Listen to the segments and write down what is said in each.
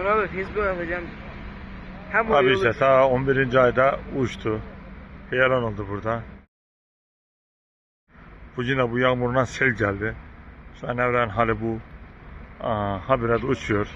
Ona Facebook atacağım. Hem Abi işte ta 11. ayda uçtu. Heyelan oldu burada. Bu yine bu yağmurdan sel geldi. Şu an evren hali bu. Aa, habire de uçuyor.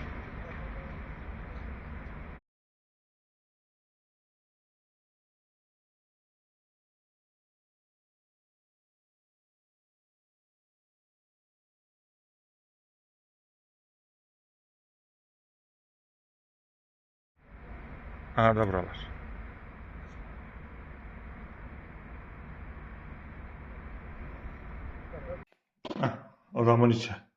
Aha da buralar. Heh, odamın içi.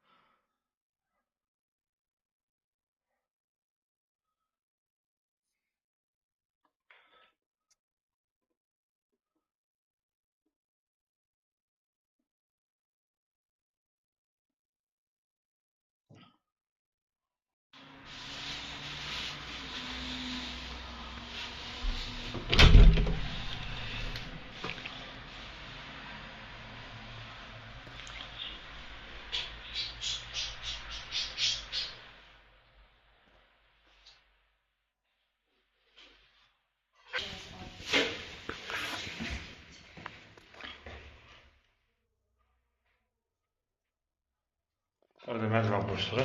Boşluğu.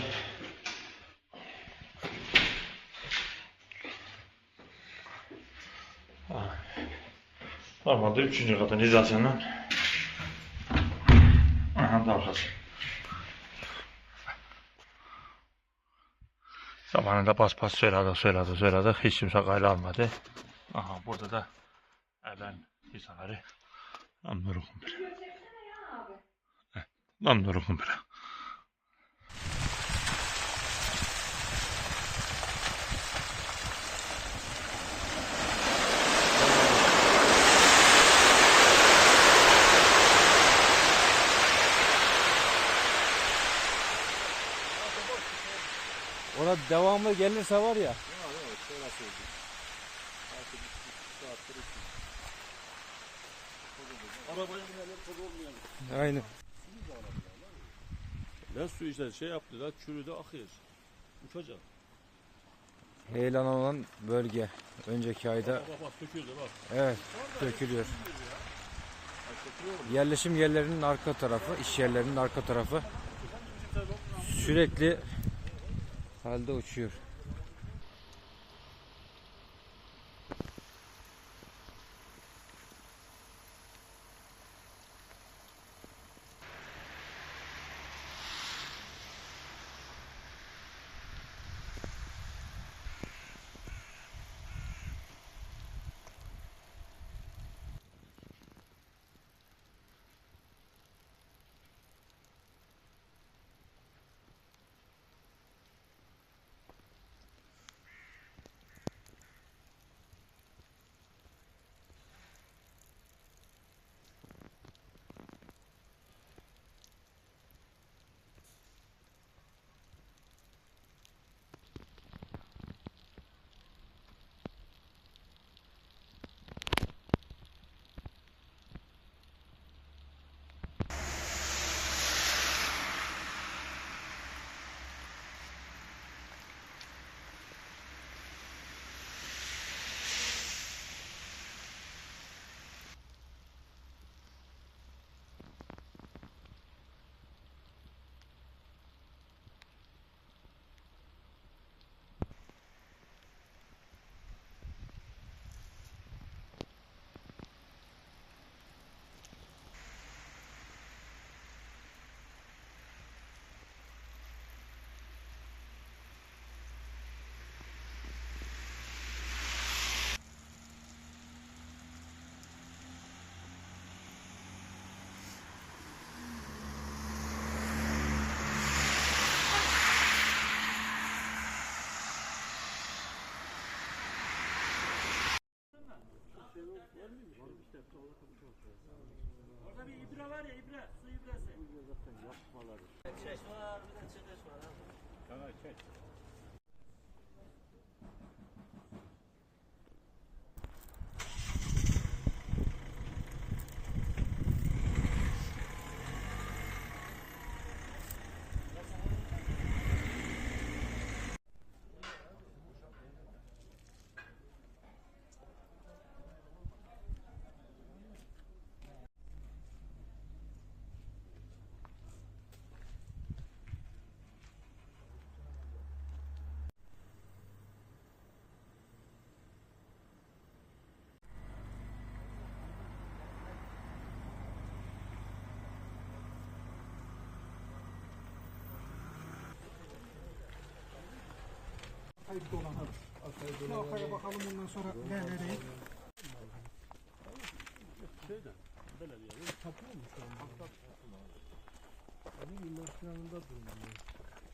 Ah. Normalde üçüncü katın hizasından Aha da. Zamanında bas bas söyledik söyledik söyledik hiç kimse kayla almadı. Aha burada da evlen hizaları. Namnuru kumbira. Namnuru kumbira. Ona devamlı gelirse var ya. Aynen. Ne su işte şey yaptı da çürüdü akıyor. Uçacak. Heyelan olan bölge. Önceki ayda Bak bak döküldü bak. evet dökülüyor. Yerleşim yerlerinin arka tarafı, iş yerlerinin arka tarafı sürekli halde uçuyor. Orada bir ibre var ya ibre. Su ibresi. Çeş var bir de çekeş var. Tamam çek. Kayıt olan. Lafaya bakalım ondan sonra devredeyiz. Şeyden, belediyenin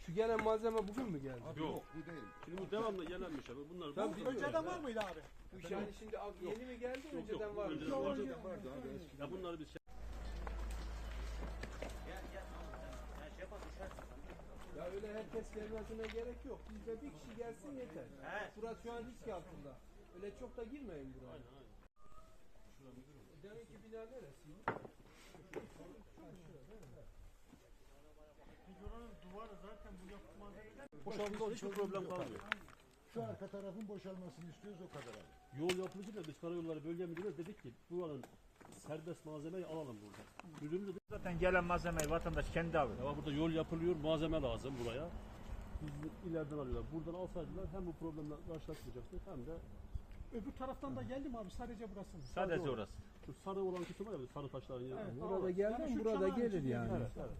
Şu gelen malzeme bugün mü geldi? Yok, bu değil. Şimdi bu devamlı gelenmiş abi. Bunlar Ben bu- Önceden var mıydı abi? Bu yani şimdi az- yeni mi geldi Yok, önceden yok, var mı? önceden vardı. Ya bunları biz Ya öyle herkes gelmesine gerek yok. Bizde bir kişi gelsin yeter. Burası şu an risk altında. Öyle çok da girmeyin buraya. Demek ki bina neresi? boşaltında hiçbir problem kalmıyor. Şu arka tarafın boşalmasını istiyoruz o kadar abi. Yol yapılıcı da biz karayolları bölge müdürüne dedik ki buranın serbest malzemeyi alalım burada. Müdürümüz de Zaten gelen malzemeyi vatandaş kendi alır. ama burada yol yapılıyor malzeme lazım buraya. Biz ileriden alıyorlar. Buradan alsaydılar hem bu problemle karşılaşmayacaktık hem de Öbür taraftan da geldi mi abi? Sadece burası? Sadece orası. şu sarı olan kısım var ya sarı taşların yanı. Evet, Burada tamam. geldi Yani şu burada çanağın gelir içinde yani. Evet, evet.